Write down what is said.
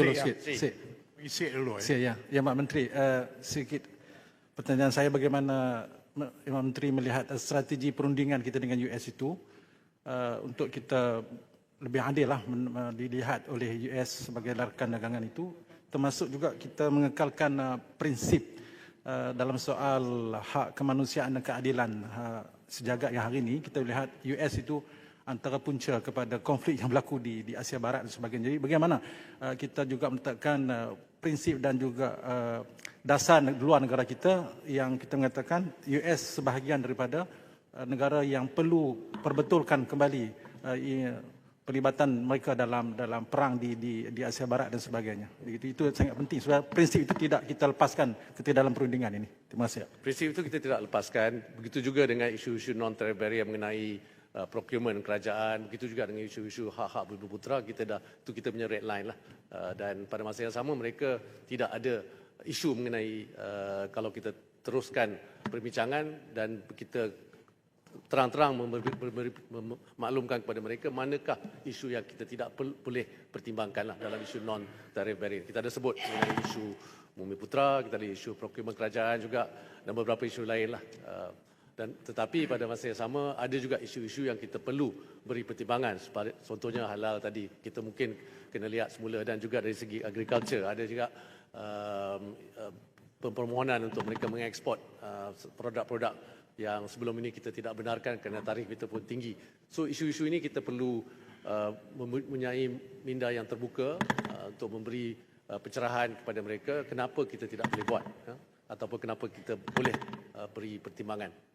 Dulu ya. sikit. Sikit. Isi dulu ya. Sikit ya. Ya Mak Menteri, uh, sedikit pertanyaan saya bagaimana Ma- Imam Menteri melihat uh, strategi perundingan kita dengan US itu uh, untuk kita lebih adil lah men- dilihat oleh US sebagai rakan dagangan itu termasuk juga kita mengekalkan uh, prinsip uh, dalam soal hak kemanusiaan dan keadilan uh, sejagat yang hari ini kita lihat US itu antara punca kepada konflik yang berlaku di di Asia Barat dan sebagainya. Jadi bagaimana uh, kita juga meletakkan uh, prinsip dan juga uh, dasar luar negara kita yang kita mengatakan US sebahagian daripada uh, negara yang perlu perbetulkan kembali uh, i- pelibatan mereka dalam dalam perang di di di Asia Barat dan sebagainya. Itu itu sangat penting sebab prinsip itu tidak kita lepaskan ketika dalam perundingan ini. Terima kasih. Prinsip itu kita tidak lepaskan. Begitu juga dengan isu-isu non-tariff barrier mengenai uh, procurement kerajaan. Begitu juga dengan isu-isu hak-hak bumi putera. Kita dah, itu kita punya red line lah. Uh, dan pada masa yang sama mereka tidak ada isu mengenai uh, kalau kita teruskan perbincangan dan kita terang-terang memaklumkan kepada mereka manakah isu yang kita tidak boleh pertimbangkan lah dalam isu non-tarif barrier. Kita ada sebut mengenai isu Bumi Putra, kita ada isu procurement kerajaan juga dan beberapa isu lain lah. Uh, Dan tetapi pada masa yang sama ada juga isu-isu yang kita perlu beri pertimbangan. Contohnya halal tadi kita mungkin kena lihat semula dan juga dari segi agriculture ada juga um, uh, permohonan untuk mereka mengeksport uh, produk-produk yang sebelum ini kita tidak benarkan kerana tarif kita pun tinggi. So isu-isu ini kita perlu uh, mempunyai minda yang terbuka uh, untuk memberi uh, pencerahan kepada mereka kenapa kita tidak boleh buat ya? ataupun kenapa kita boleh uh, beri pertimbangan.